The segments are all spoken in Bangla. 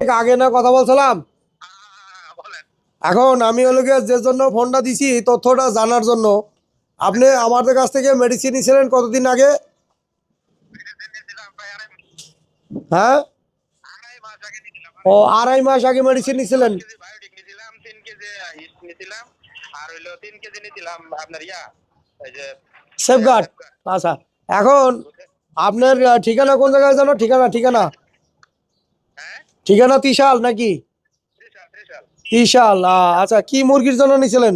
আগে না কথা বলছিলাম? এখন আমি হলো গিয়ে যে জন্য ফোনটা দিছি তথ্যটা জানার জন্য। আপনি আমাদের কাছ থেকে মেডিসিন নিয়েছিলেন কতদিন আগে? হ্যাঁ? মাস আগে ও আড়াই মাস আগে মেডিসিন নিয়েছিলেন? যে সেফগার্ড আচ্ছা এখন আপনার ঠিকানা কোন জায়গায় জানো ঠিকানা ঠিকানা? ঠিকানা ত্রিশাল নাকি? ত্রিশাল আচ্ছা কি মুরগির জন্য নিয়েছিলেন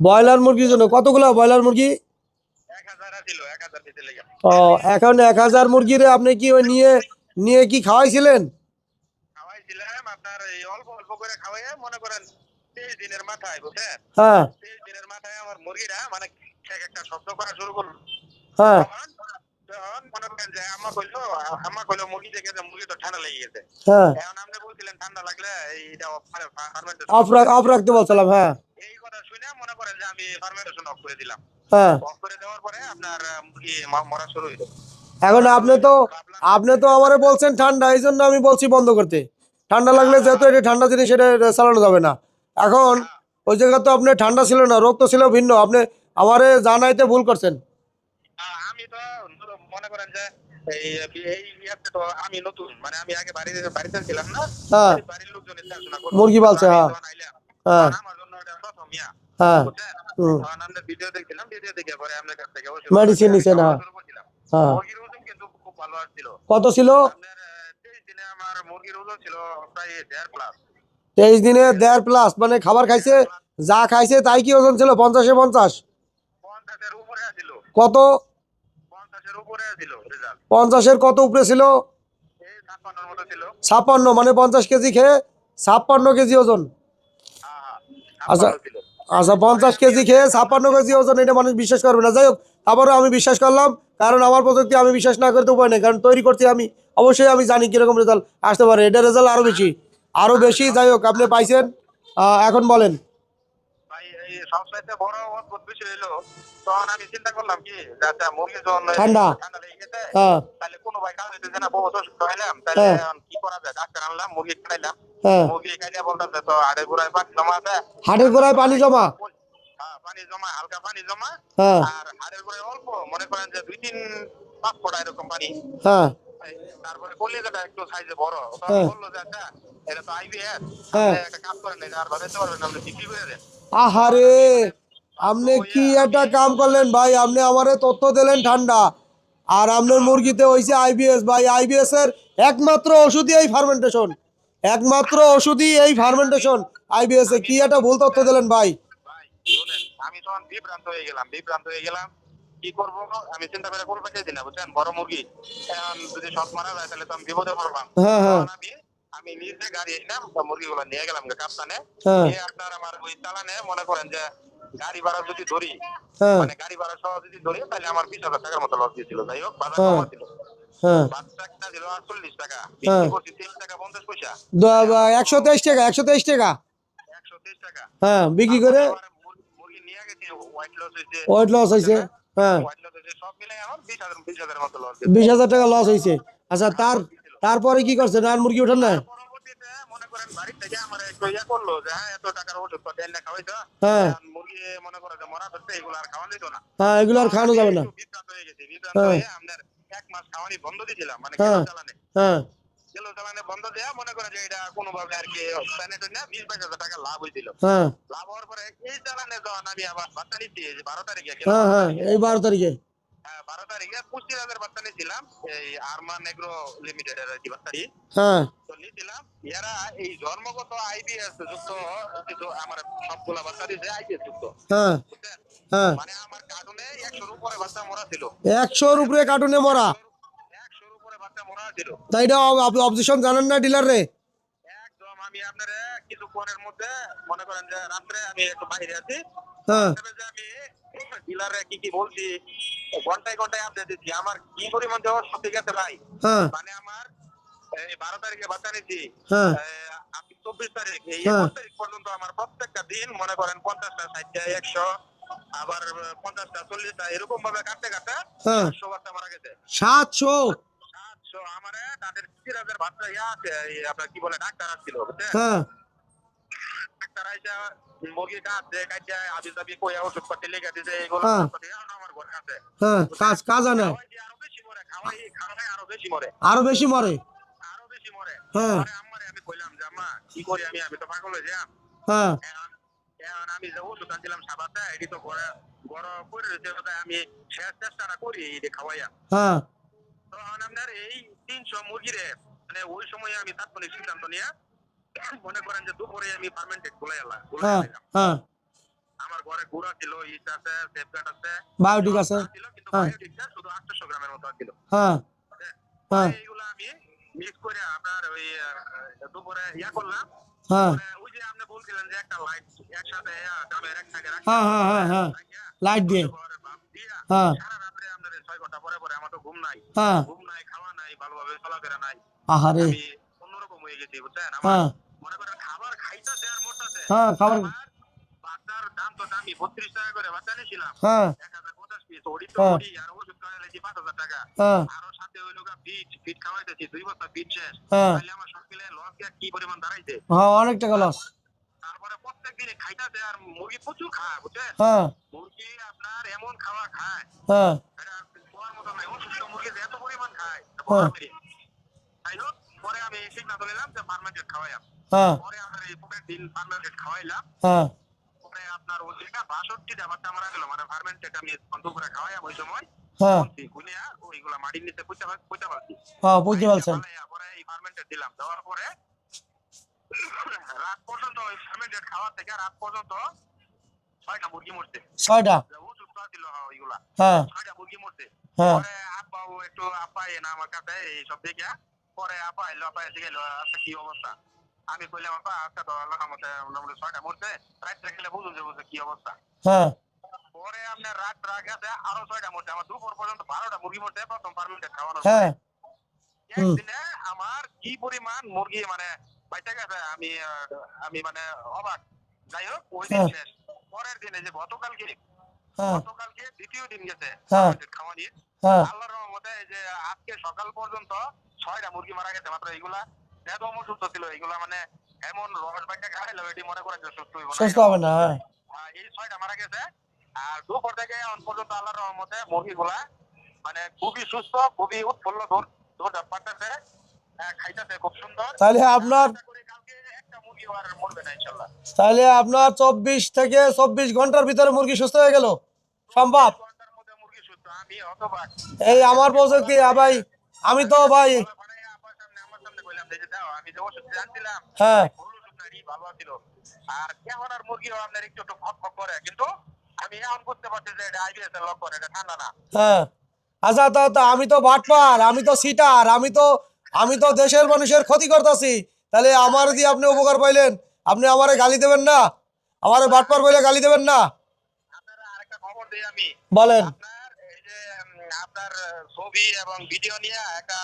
ব্রয়লার মুরগির জন্য। কতগুলো ব্রয়লার মুরগি? ও, এখন এক হাজার মুরগিরে আপনি কি ওই নিয়ে নিয়ে কি খাওয়াইছিলেন? হ্যাঁ। হ্যাঁ। মনে করেন যে আম্মা কইলো আম্মা কইলো মুরগি দেখে যে মুরগি তো ঠান্ডা লেগে গেছে। হ্যাঁ। এখন আপনি বলছিলেন ঠান্ডা লাগলে এইটা অফ রাখ- অফ রাখতে বলছিলাম হ্যাঁ। এই কথা শুনে মনে করেন যে আমি ফার্মেন্টেশন অফ করে দিলাম। হ্যাঁ। অফ করে দেওয়ার পরে আপনার মুরগি মরা শুরু হইল। এখন আপনি তো আপনি তো আমারে বলছেন ঠান্ডা এই জন্য আমি বলছি বন্ধ করতে। ঠান্ডা লাগলে যেহেতু এটা ঠান্ডা জিনিস এটা চালানো যাবে না। এখন ওই জায়গা তো আপনি ঠান্ডা ছিল না রোগ তো ছিল ভিন্ন। আপনি আমারে জানাইতে ভুল করছেন। আমি তো ন- মনে করেন যে আমি নতুন মানে আমি আগে বাড়িতে বাড়িতে ছিলাম না হ্যাঁ বাড়ির মুরগি পালছে, হ্যাঁ। হ্যাঁ আমার জন্য এটা প্রথম ইয়া, হ্যাঁ বুঝছেন? হুম, তখন আমরা ভিডিও দেখছিলাম, ভিডিও দেখে পরে আপনার কাছ থেকে ওষুধ Medicine নিছেন। শুরু করছিলাম। মুরগির ওজন কিন্তু খুব ভালো আসছিল। কত ছিল আপনার, আহ, 23 দিনে আমার মুরগির ওজন ছিল প্রায় দেড় plus। তেইশ দিনে দেড় প্লাস মানে খাবার খাইছে যা খাইছে তাই কি ওজন ছিল পঞ্চাশে পঞ্চাশ 50 এর উপরে আছিল, কত 50 এর উপরে আছিল result। পঞ্চাশের কত উপরে ছিল? এই 56 এর মতো ছিল। ছাপ্পান্ন মানে পঞ্চাশ কেজি খেয়ে ছাপ্পান্ন কেজি ওজন। আচ্ছা। আচ্ছা পঞ্চাশ কেজি খেয়ে ছাপ্পান্ন কেজি ওজন এটা মানুষ বিশ্বাস করবে না। যাই হোক আবারও আমি বিশ্বাস করলাম কারণ আমার প্রযুক্তি আমি বিশ্বাস না করতে উপায় নেই কারণ তৈরি করছি আমি। অবশ্যই আমি জানি কীরকম রেজাল্ট আসতে পারে। এটা রেজাল্ট আরও বেশি আরও বেশি। যাই হোক আপনি পাইছেন। এখন বলেন। ভাই, এই সবচাইতে বড় অদ্ভুত বিষয় হলো, তখন আমি চিন্তা করলাম কি আচ্ছা মুরগি যখন ঠান্ডা। ঠান্ডা লেগে গেছে হ্যাঁ। তাহলে কোনো ভাই কাজ হইতেছে না বহুত অসুস্থ হইলাম তাহলে হ্যাঁ। কি করা যায়? ডাক্তার আনলাম মুরগি খাইলাম হ্যাঁ। মুরগি খাইলে বলতেছে তো হাড়ের গোড়ায় পানি জমা আছে? হাটের গোড়ায় পানি জমা? পানি জমা হালকা পানি জমা। আর হাড়ের গোড়ায় অল্প মনে করেন যে দুই তিন পাঁচ ফোঁটা এরকম পানি। হ্যাঁ। এই, তারপরে কলিজাটা একটু সাইজে বড়। বলল যে আচ্ছা এটা তো আইবিএস। একটা কাজ করেন আর বাজাইতে পারবেন আপনি বিক্রি করে দেন। আহারে! আপনি কি একটা কাম করলেন ভাই? আপনি আমারে তথ্য দিলেন ঠান্ডা। আর আপনার মুরগিতে হয়েছে আইবিএস ভাই আইবিএস এর একমাত্র ওষুধই এই ফার্মেন্টেশন একমাত্র ওষুধই এই ফার্মেন্টেশন আইবিএস এ কি একটা ভুল তথ্য দিলেন ভাই? ভাই আমি তখন বিভ্রান্ত হয়ে গেলাম বিভ্রান্ত হয়ে গেলাম। কি করব? আমি চিন্তা করে করতে চাইছি না বুঝছেন? বড় মুরগি। এখন যদি সব মারা যায় তাহলে তো আমি বিপদে পড়লাম। হ্যাঁ হ্যাঁ। তখন আমি আমি নিজে গাড়ি এলাম মুরগিগুলো নিয়ে গেলাম কাপ্তানে হ্যাঁ। নিয়ে আপনার আমার ওই চালানে মনে করেন যে গাড়ি ভাড়া যদি ধরি হ্যাঁ। মানে গাড়ি ভাড়া সহ যদি ধরি তাহলে আমার বিশ হাজার টাকার মতো লস দিয়েছিল। যাই হোক বাজার হ্যাঁ। কমা ছিল হ্যাঁ। ছিল টাকা একশো তেইশ একশো তেইশ হ্যাঁ বিক্রি করে লস হয়েছে। ওয়েট লস হ্যাঁ। বিশ হাজার টাকা লস হয়েছে। আচ্ছা তার তারপরে কি করছে? আর মুরগি ওঠেন না করেন বাড়ি থেকে আমার একটু ইয়া করল যে হ্যাঁ এত টাকার ওষুধ পাতি এনে খাওয়াইতো হ্যাঁ। মুরগি মনে করে যে মরা ধরছে এগুলো আর খাওয়া যেত না। হ্যাঁ এগুলো আর খাওয়ানো যাবে না। বিভ্রান্ত হয়ে গেছি বিভ্রান্ত হ্যাঁ। হয়ে আপনার এক মাস খাওয়ানি বন্ধ দিয়েছিলাম মানে হ্যাঁ। চালানে হ্যাঁ। চালানে বন্ধ দেয়া মনে করে যে এটা কোনোভাবে আর কি না বিশ বাইশ হাজার টাকা লাভ হয়েছিল হ্যাঁ। লাভ হওয়ার পরে এই চালানে যখন আমি আবার বাচ্চা নিচ্ছি বারো তারিখে হ্যাঁ হ্যাঁ এই বারো তারিখে। বারো তারিখে পঁচিশ হাজার বাচ্চা নিয়েছিলাম এই আরমান এগ্রো লিমিটেড কি বাচ্চাটি হ্যাঁ। তো নিয়েছিলাম এরা এই জন্মগত আইবিএস যুক্ত কিছু আমার সবগুলা বাচ্চা দিয়েছে আইবিএস যুক্ত। হ্যাঁ। হ্যাঁ। মানে আমার কার্টুনে একশোর উপরে বাচ্চা মরা ছিল। একশোর উপরে কার্টুনে মরা? একশোর উপরে বাচ্চা মরা ছিল। তাই এটা অবজেকশন জানেন না ডিলার রে? একদম আমি আপনার কিছুক্ষণের মধ্যে মনে করেন যে রাত্রে আমি একটু বাইরে আছি। হ্যাঁ। আমি ডিলারে কি কি বলছি ঘন্টায় ঘন্টায় আপডেট দিচ্ছি। আমার কি পরিমাণ দেওয়া ঠিক আছে ভাই? হ্যাঁ। মানে আমার এই বারো তারিখে বাচ্চা নিচ্ছি হ্যাঁ। আপনি চব্বিশ তারিখ। এই হ্যাঁ। একুশ তারিখ পর্যন্ত আমার প্রত্যেকটা দিন মনে করেন পঞ্চাশটা ষাটটা একশো আবার পঞ্চাশটা চল্লিশটা এরকম ভাবে কাটতে কাটতে একশো বাচ্চা মারা গেছে। সাতশো? সাতশো আমার তাদের সিরাজের বাচ্চা ইয়া আছে আপনার কি বলে ডাক্তার আসছিল বুঝছেন? হ্যাঁ। ডাক্তার আইসা মুরগি কাটছে কাটছে আবি যাবি কইয়া ওষুধ পাতি লেগে দিছে এগুলো। ওষুধ পাতি এখন আমার ঘরে আছে। হ্যাঁ কাজ কাজ আনে। আরও বেশি মরে খাওয়াই খাওয়াই আরও বেশি মরে আরও বেশি মরে আরও বেশি মরে হ্যাঁ। পরে আমি কইলাম যে আম্মা কি করি আমি আমি তো পাগল হয়ে যাম। হ্যাঁ এখন এখন আমি যে ওষুধ আনছিলাম সাবাতে এটি তো ঘরে ঘরে করে রয়েছে আমি শেষ চেষ্টাটা করি এই খাওয়াইয়া হ্যাঁ তখন আপনার এই তিনশো মুরগিরে মানে ওই সময় আমি তাৎক্ষণিক সিদ্ধান্ত নিয়ে মনে করেন যে দুপুরে আমি ফার্মেন্টেড গুলাই এলাম? হ্যাঁ হ্যাঁ। আমার ঘরে গুড়া ছিল ইট আছে সেফগার্ড আছে। বায়োটিক আছে। কিন্তু হ্যাঁ। বায়োটিকটা শুধু আটশো গ্রামের মতো ছিল। হ্যাঁ। হ্যাঁ। এইগুলো আমি মিক্স করে আপনার ওই দুপুরে ইয়া করলাম। হ্যাঁ। ওই যে আপনি বলছিলেন যে একটা লাইট একসাথে দামের এক জায়গায় হ্যাঁ, হ্যাঁ, হ্যাঁ, হ্যাঁ। লাইট দিয়ে। হ্যাঁ। সারা রাত্রে আপনার ছয় ঘণ্টা পরে পরে আমার তো ঘুম নাই। হ্যাঁ। ঘুম নাই খাওয়া নাই ভালোভাবে চলাফেরা নাই। আহারে। আমি হয়ে গেছি বুঝছেন হ্যাঁ। মনে করেন খাবার খাইতেছে আর মরতেছে হ্যাঁ খাবার বাচ্চার দাম তো দামি বত্রিশ টাকা করে বাচ্চা নিয়েছিলাম হ্যাঁ। এক হাজার পঞ্চাশ পিস ওড়ি তো হ্যাঁ। ওড়ি আর ওষুধ খাওয়াইছি পাঁচ হাজার টাকা। হ্যাঁ। আরও সাথে হইল গা ফিট ফিট খাওয়াইতেছি দুই বস্তা ফিট শেষ। হ্যাঁ। তাহলে আমার সব মিলে লস কি পরিমাণ দাঁড়াইছে? হ্যাঁ অনেক টাকা লস তারপরে প্রত্যেক দিনে খাইতেছে আর মুরগি প্রচুর খায় বুঝছেন? হ্যাঁ। মুরগি আপনার এমন খাওয়া খায় হ্যাঁ। বলার মতো নাই অসুস্থ মুরগি এত পরিমাণ খায় হোক পরে আমি সিদ্ধান্ত নিলাম যে ফার্মেন্টেড খাওয়াইলাম হ্যাঁ। পরে আমরা এই পরের দিন ফার্মেন্টেড খাওয়াইলাম। হ্যাঁ। পরে আপনার ওইটা বাষট্টিটা বাচ্চা মারা গেল মানে ফার্মেন্টেড আমি বন্ধ করে খাওয়াইলাম ওই সময়। হ্যাঁ। গুনিয়া ওইগুলা মাটির নিচে পুঁতে পুঁতে ফেলছি। হ্যাঁ বুঝতে পারছেন। পরে এই ফার্মেন্টেড দিলাম। দেওয়ার পরে রাত পর্যন্ত ওই ফার্মেন্টেড খাওয়া থেকে রাত পর্যন্ত ছয়টা মুরগি মরছে। ছয়টা? ওষুধ হ্যাঁ, ওইগুলা। হ্যাঁ। ছয়টা মুরগি মরছে। হ্যাঁ। পরে আব্বাও একটু আব্বা এনে আমার কাছে এই সব দেখে পরে আব্বা এলো আব্বা এসে গেল আচ্ছা কি অবস্থা? আমি কইলাম আব্বা আচ্ছা তো আল্লাহ মতে মোটামুটি ছয়টা মরছে রাত্রে গেলে বুঝুন যে বুঝে কি অবস্থা। হ্যাঁ। পরে আপনার রাত রাত গেছে আরও ছয়টা মরছে আমার দুপুর পর্যন্ত বারোটা মুরগি মরছে প্রথম পারমিটে খাওয়ানো হ্যাঁ। একদিনে আমার কি পরিমাণ মুরগি মানে বাইচা গেছে আমি আমি মানে অবাক। যাই হোক ওই দিন হ্যাঁ। পরের দিনে যে গতকালকে হ্যাঁ। গতকালকে দ্বিতীয় দিন গেছে হ্যাঁ। খাওয়া নিয়ে। আল্লাহর রহমতে যে আজকে সকাল পর্যন্ত ছয়টা মুরগি মারা গেছে মাত্র এইগুলা। একদম অসুস্থ ছিল এইগুলা মানে এমন রস বাইটা খাইলো এটি মনে করেন যে সুস্থ হইব সুস্থ হবে না হ্যাঁ। এই ছয়টা মারা গেছে। আর দুপুর থেকে এখন পর্যন্ত আল্লাহর রহমতে মুরগিগুলা মানে খুবই সুস্থ খুবই উৎফুল্ল দৌড় দৌড় পারতেছে খাইতেছে খুব সুন্দর। তাহলে আপনার করি কালকে একটা মুরগি মরবে না তাহলে আপনার চব্বিশ থেকে চব্বিশ ঘণ্টার ভিতরে মুরগি সুস্থ হয়ে গেল? সম্ভব ঘণ্টার মধ্যে মুরগি সুস্থ আমি হতবাক এই আমার প্রযুক্তি ভাই আমি তো ভাই হ্যাঁ। আর আর আপনার একটু একটু করে। কিন্তু আমি এখন বুঝতে পারছি যে এটা আইবিএস এর লক্ষণ এটা ঠান্ডা না। হ্যাঁ। আচ্ছা তো তো আমি তো বাটপার আমি তো সিটার আমি তো আমি তো দেশের মানুষের ক্ষতি করতেছি। তাহলে আমার দিয়ে আপনি উপকার পাইলেন? আপনি আমারে গালি দেবেন না? আমারে বাটপার বলে গালি দেবেন না? আপনারা আরেকটা খবর দিই আমি। বলেন আপনার এই যে উম, আপনার ছবি এবং ভিডিও নিয়ে একটা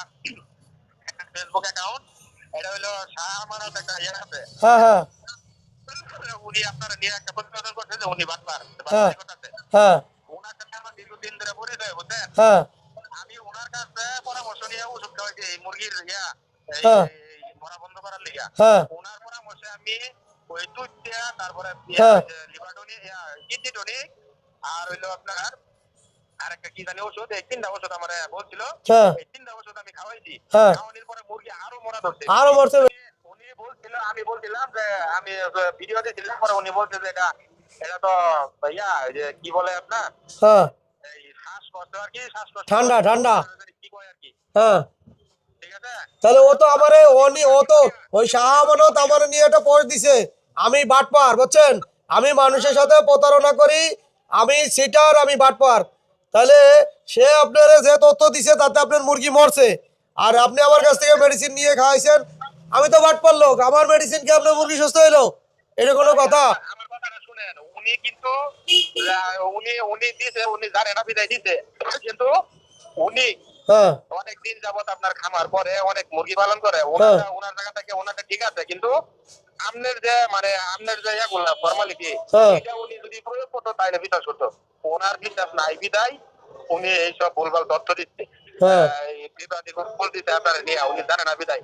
ফেসবুক অ্যাকাউন্ট এটা হলো শাহ একটা ইয়ে আছে। হ্যাঁ হ্যাঁ। উনি আপনার নিয়ে একটা প্রতিবেদন করছে যে উনি বাটপার হ্যাঁ। হ্যাঁ। ওনার সাথে আমার দীর্ঘদিন ধরে পরিচয় বুঝছেন? হ্যাঁ। আমি ওনার কাছে পরামর্শ নিয়ে ওষুধ খাওয়াইছি এই মুরগির ইয়া হ্যাঁ। মরা বন্ধ করার লিগা। হ্যাঁ। ওনার পরামর্শে আমি ওই দুধ তারপরে হ্যাঁ। লিভারটনি কিডনি টনিক আর হইল আপনার আর একটা কি জানি ওষুধ এই তিনটা ওষুধ আমার বলছিল হ্যাঁ। এই তিনটা ওষুধ আমি খাওয়াইছি। হ্যাঁ। খাওয়ানোর পরে মুরগি আরও মরা ধরছে। আরও মরছে। উনি- উনি বলছিল আমি বলছিলাম যে আমি ভিডিও দিয়েছিলাম পরে উনি বলছে যে এটা এটা তো ভাইয়া যে কি বলে আপনার? হ্যাঁ। শ্বাসকষ্ট আর কি শ্বাসকষ্ট। ঠান্ডা, ঠান্ডা। কি কয় আর কি? হ্যাঁ। তাহলে ও তো আমারে ও ও তো ওই শাহ আমানত আমার নিয়ে একটা পোস্ট দিছে। আমি বাটপার বুঝছেন? আমি মানুষের সাথে প্রতারণা করি আমি সিটার আমি বাটপার। তাহলে সে আপনার যে তথ্য দিছে তাতে আপনার মুরগি মরছে। আর আপনি আমার কাছ থেকে মেডিসিন নিয়ে খাওয়াইছেন আমি তো বাটপার লোক আমার মেডিসিন কি আপনার মুরগি সুস্থ হইল। এটা কোনো কথা? উনি কিন্তু উনি উনি দিছে উনি জানে না বিদায় দিছে কিন্তু উনি হ্যাঁ। অনেক দিন যাবত আপনার খামার করে অনেক মুরগি পালন করে। ওনার ওনার জায়গা থেকে ঠিক আছে কিন্তু আমনের যে মানে আমনের যে ইয়াগুলা ফর্মালিটি হ্যাঁ। এটা উনি যদি প্রয়োগ করতো তাইলে বিশ্বাস করতো ওনার বিশ্বাস নাই বিদায় উনি এইসব ভুলভাল তথ্য দিচ্ছে হ্যাঁ। আহ, এই বিবাদী পরিস্থিতি আপনারা নিয়ে উনি জানে না বিদায়।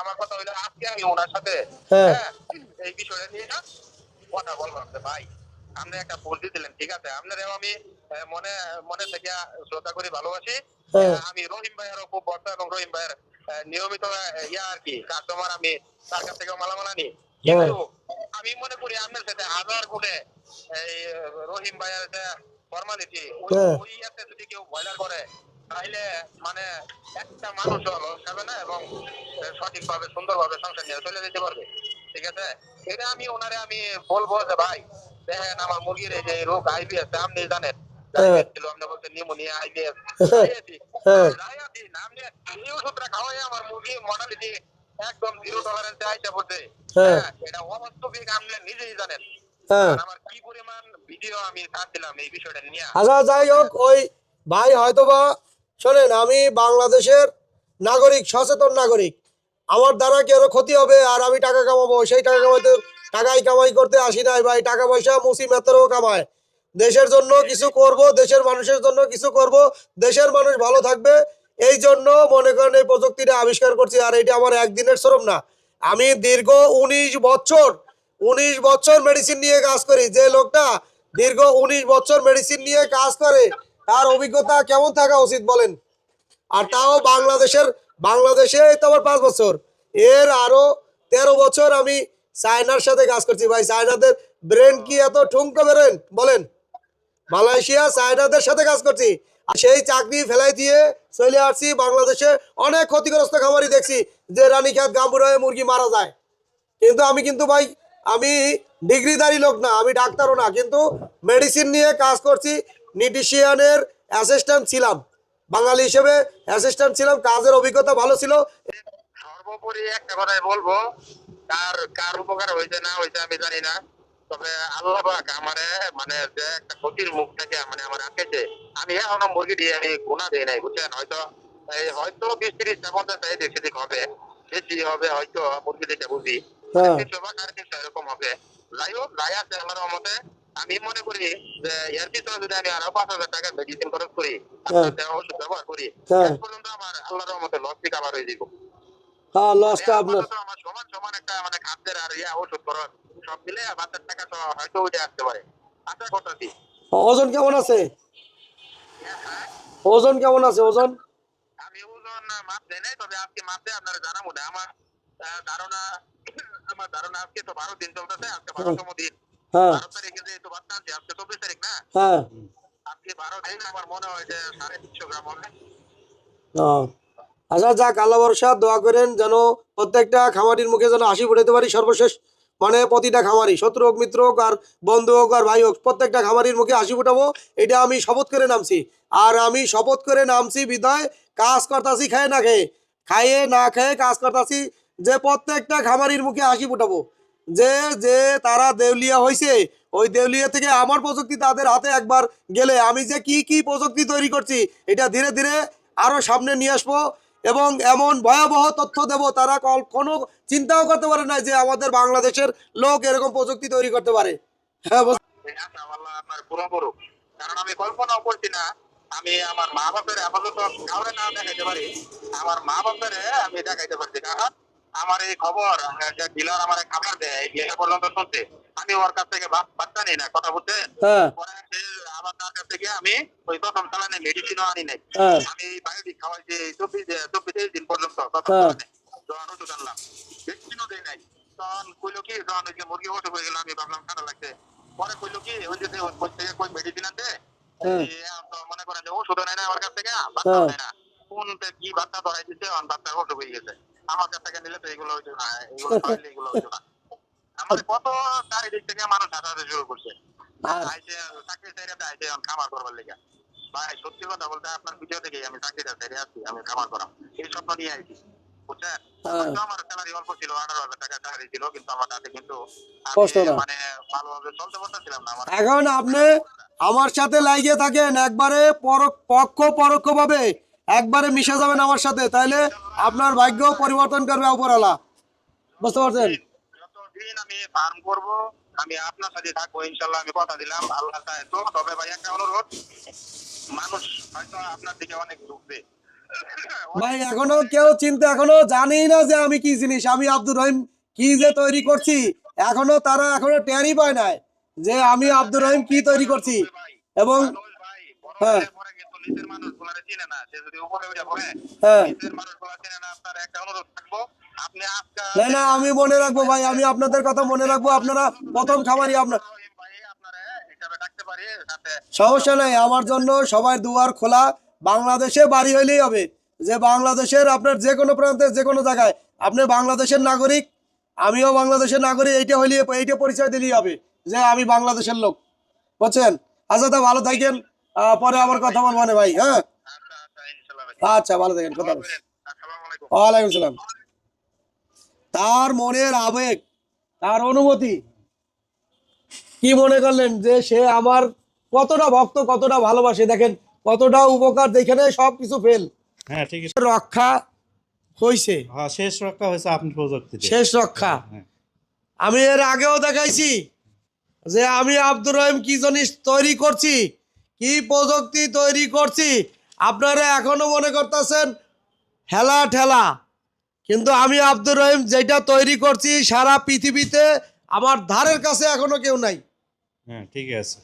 আমার কথা হইল আজকে আমি ওনার সাথে হ্যাঁ। হ্যাঁ, এই বিষয়টা নিয়ে কথা বললাম ভাই আপনি একটা ভুল দিলেন ঠিক আছে আপনারও আমি মনে মনে থেকে শ্রদ্ধা করি ভালোবাসি। আমি রহিম ভাইয়েরও খুব ভক্ত এবং রহিম ভাইয়ের নিয়মিত ইয়া আর কি কাস্টমার আমি তার কাছ থেকে মালামাল আনি। কিন্তু আমি মনে করি আপনার সাথে হাজার গুণে এই রহিম ভাইয়ের যে ফর্মালিটি। ওই ইয়াতে যদি কেউ বয়লার করে তাহলে মানে একটা মানুষ হলো খাবে না? এবং সঠিক ভাবে সুন্দর ভাবে সংসার নিয়ে চলে যেতে পারবে। ঠিক আছে? এটা আমি ওনারে আমি বলব যে ভাই দেখেন আমার মুরগির এই যে রোগ আইবিএস আপনি জানেন। ছিল আপনি বলছেন নিউমোনিয়া আইবিএস হ্যাঁ। আপনি ওষুধটা খাওয়াই আমার মুরগি মর্টালিটি একদম জিরো টলারেন্সে পড়ছে। হ্যাঁ। হ্যাঁ, এটা অবাস্তবিক আপনি নিজেই জানেন। হ্যাঁ। আমার কি পরিমাণ ভিডিও আমি ছাড়ছিলাম এই বিষয়টা নিয়ে। আচ্ছা যাই হোক ওই ভাই হয়তোবা শোনেন আমি বাংলাদেশের নাগরিক সচেতন নাগরিক। আমার দ্বারা কেউ ক্ষতি হবে? আর আমি টাকা কামাবো? সেই টাকা কামাইতে টাকাই কামাই করতে আসি নাই ভাই। টাকা পয়সা মুসি মেতরও কামায়। দেশের জন্য কিছু করব দেশের মানুষের জন্য কিছু করব। দেশের মানুষ ভালো থাকবে। এই জন্য মনে করেন এই প্রযুক্তিটা আবিষ্কার করছি, আর এটা আমার একদিনের শ্রম না। আমি দীর্ঘ উনিশ বছর উনিশ বছর মেডিসিন নিয়ে কাজ করি। যে লোকটা দীর্ঘ উনিশ বছর মেডিসিন নিয়ে কাজ করে, তার অভিজ্ঞতা কেমন থাকা উচিত বলেন? আর তাও বাংলাদেশের, বাংলাদেশে তো আমার পাঁচ বছর। এর আরও তেরো বছর আমি চায়নার সাথে কাজ করছি। ভাই, চায়নাদের ব্রেন কি এত ঠুঙ্কো বেরোন? বলেন। মালয়েশিয়া চায়নাদের সাথে কাজ করছি। সেই চাকরি ফেলাই দিয়ে চলে আসছি বাংলাদেশে। অনেক ক্ষতিগ্রস্ত খামারি দেখছি যে রানীক্ষেত গাম্বুর হয়ে মুরগি মারা যায়। কিন্তু আমি কিন্তু ভাই, আমি ডিগ্রিধারী লোক না, আমি ডাক্তারও না, কিন্তু মেডিসিন নিয়ে কাজ করছি, নিউট্রিশিয়ানের অ্যাসিস্ট্যান্ট ছিলাম। বাঙালি হিসেবে অ্যাসিস্ট্যান্ট ছিলাম, কাজের অভিজ্ঞতা ভালো ছিল। সর্বোপরি একটা কথাই বলব, কার কার উপকার হয়েছে না হয়েছে আমি জানি না। তবে আল্লাহ পাক আমারে মানে যে একটা ক্ষতির মুখ থেকে মানে আমার আটকেছে আমি এখনও মুরগি দিয়ে আমি গুণা দিই নাই বুঝছেন হয়তো এই হয়তো বিশ পঞ্চাশ সেদিক হবে বেশি হবে হয়তো মুরগি দিতে বুঝি হ্যাঁ। তিনশো বা এরকম হবে যাই হোক যাই আছে আমার মতে আমি মনে করি যে এর পিছনে যদি আমি আরও পাঁচ হাজার টাকা মেডিসিন খরচ করি হ্যাঁ। ওষুধ ব্যবহার করি হ্যাঁ। পর্যন্ত আমার আল্লাহর রহমতে লস কাভার হয়ে যাব হ্যাঁ লসটা আপনার আমার সমান সমান একটা মানে খাদ্যের আর ইয়া ওষুধ খরচ সব মিলে বাচ্চার টাকা হয়তো উঠে আসতে পারে। আশা করতেছি। ওজন কেমন আছে? ওজন কেমন আছে ওজন? আমি ওজন মাপ দেয় নাই তবে আজকে মাপ দেয় আপনারা জানাব না। আমার ধারণা আমার ধারণা আজকে তো বারো দিন চলতেছে আজকে বারোতম দিন। হ্যাঁ। বারো তারিখে আজকে চব্বিশ তারিখ না? হ্যাঁ। আজকে বারো দিন আমার মনে হয় যে সাড়ে তিনশো গ্রাম হবে। আচ্ছা যাক আল্লাহ ভরসা দোয়া করেন যেন প্রত্যেকটা খামারির মুখে যেন হাসি ফুটাইতে পারি সর্বশেষ। মানে প্রতিটা খামারি, শত্রু হোক, মিত্র হোক, আর বন্ধু হোক, আর ভাই হোক, প্রত্যেকটা খামারির মুখে হাসি ফুটাবো, এটা আমি শপথ করে নামছি। আর আমি শপথ করে নামছি বিদায় কাজ করতাছি খায় না খেয়ে। খাইয়ে না খেয়ে কাজ করতাছি, যে প্রত্যেকটা খামারির মুখে হাসি ফুটাবো। যে যে তারা দেউলিয়া হয়েছে ওই দেউলিয়া থেকে আমার প্রযুক্তি তাদের হাতে একবার গেলে আমি যে কি কি প্রযুক্তি তৈরি করছি, এটা ধীরে ধীরে আরও সামনে নিয়ে আসব। এবং এমন ভয়াবহ তথ্য দেব, তারা কোনো চিন্তাও করতে পারে না যে আমাদের বাংলাদেশের লোক এরকম প্রযুক্তি তৈরি করতে পারে। হ্যাঁ কারণ আমি কল্পনাও করছি না, আমি আমার মা বাপের না দেখাইতে পারি, আমার মা বাপের আমি দেখাইতে পারছি কারণ আমার এই খবর ডিলার আমার খাবার দেয় পর্যন্ত শুনছে। আমি ওর কাছ থেকে বাচ্চা নিই না কথা বলতে। হ্যাঁ। আবার তার কাছ থেকে আমি ওই প্রথম চালানে মেডিসিনও আনি নাই। হ্যাঁ। আমি বায়োটিক খাওয়াইছি চব্বিশ চব্বিশ দিন পর্যন্ত প্রথম হ্যাঁ। চালানে যখন ওষুধ আনলাম। মেডিসিনও দেয় নাই। তখন কইলো কি যখন ওই যে মুরগি অসুখ হয়ে গেল আমি ভাবলাম ঠান্ডা লাগছে। পরে কইলো কি ওই যে ওই থেকে কই মেডিসিন আনতে মনে করেন যে ওষুধ নেয় না আমার কাছ থেকে বাচ্চা। নেয় না। কোন কি বাচ্চা ধরাই দিচ্ছে বাচ্চা অসুখ হয়ে গেছে। আমার কাছ থেকে নিলে তো এগুলো হইতো না এগুলো এগুলো হইতো না। আমাদের কত চারিদিক থেকে মানুষ হাঁটাতে শুরু করছে। আইসে চাকরি ছেড়ে আইসে এখন খামার করবার লেগে। ভাই সত্যি কথা বলতে আপনার ভিডিও থেকে আমি চাকরিটা ছেড়ে আসছি আমি খামার করাম। এই স্বপ্ন নিয়ে আইছি বুঝছেন। আমার স্যালারি অল্প ছিল আঠারো হাজার টাকা স্যালারি ছিল কিন্তু আমার তাতে কিন্তু আমি কষ্ট না। মানে ভালোভাবে চলতে পারতেছিলাম না আমার। এখন আপনি আমার সাথে লাগিয়ে থাকেন একবারে পক্ষ পরোক্ষভাবে একবারে মিশে যাবেন আমার সাথে তাইলে আপনার ভাগ্য পরিবর্তন করবে উপরালা বুঝতে পারছেন? যতদিন আমি ফার্ম করব আমি আপনার সাথে থাকব ইনশাল্লাহ আমি কথা দিলাম আল্লাহ চায় তো। তবে ভাই একটা অনুরোধ মানুষ হয়তো আপনার দিকে অনেক ঢুকবে ভাই এখনও কেউ চিন্তা এখনও জানেই না যে আমি কি জিনিস আমি আব্দুর রহিম কি যে তৈরি করছি। এখনও তারা এখনও টেরই পায় নাই যে আমি আব্দুর রহিম কি তৈরি করছি। এবং হ্যাঁ। হ্যাঁ না না আমি মনে রাখব ভাই আমি আপনাদের কথা মনে রাখব। আপনারা প্রথম খামারি আপনার। সমস্যা নেই আমার জন্য সবার দুয়ার খোলা। বাংলাদেশে বাড়ি হইলেই হবে। যে বাংলাদেশের আপনার যে কোনো প্রান্তে যে কোনো জায়গায় আপনি বাংলাদেশের নাগরিক আমিও বাংলাদেশের নাগরিক এইটা হইলে এইটা পরিচয় দিলেই হবে যে আমি বাংলাদেশের লোক। বুঝছেন? আচ্ছা তা ভালো থাকেন। পরে আবার কথা বলব ভাই হ্যাঁ? আচ্ছা আচ্ছা আচ্ছা ভালো থাকেন কথা বলছি। ওয়ালাইকুম সালাম। তার মনের আবেগ তার অনুমতি কি মনে করলেন যে সে আমার কতটা ভক্ত কতটা ভালোবাসে? দেখেন কতটা উপকার যেখানে সব কিছু ফেল হ্যাঁ ঠিক আছে। রক্ষা হইছে। হ্যাঁ শেষ রক্ষা হয়েছে আপনি শেষ রক্ষা। হ্যাঁ আমি এর আগেও দেখাইছি যে আমি আব্দুর রহিম কি জিনিস তৈরি করছি কি প্রযুক্তি তৈরি করছি। আপনারা এখনও মনে করতেছেন হেলা ঠেলা। কিন্তু আমি আব্দুর রহিম যেটা তৈরি করছি সারা পৃথিবীতে আমার ধারের কাছে এখনও কেউ নাই। হ্যাঁ ঠিক আছে।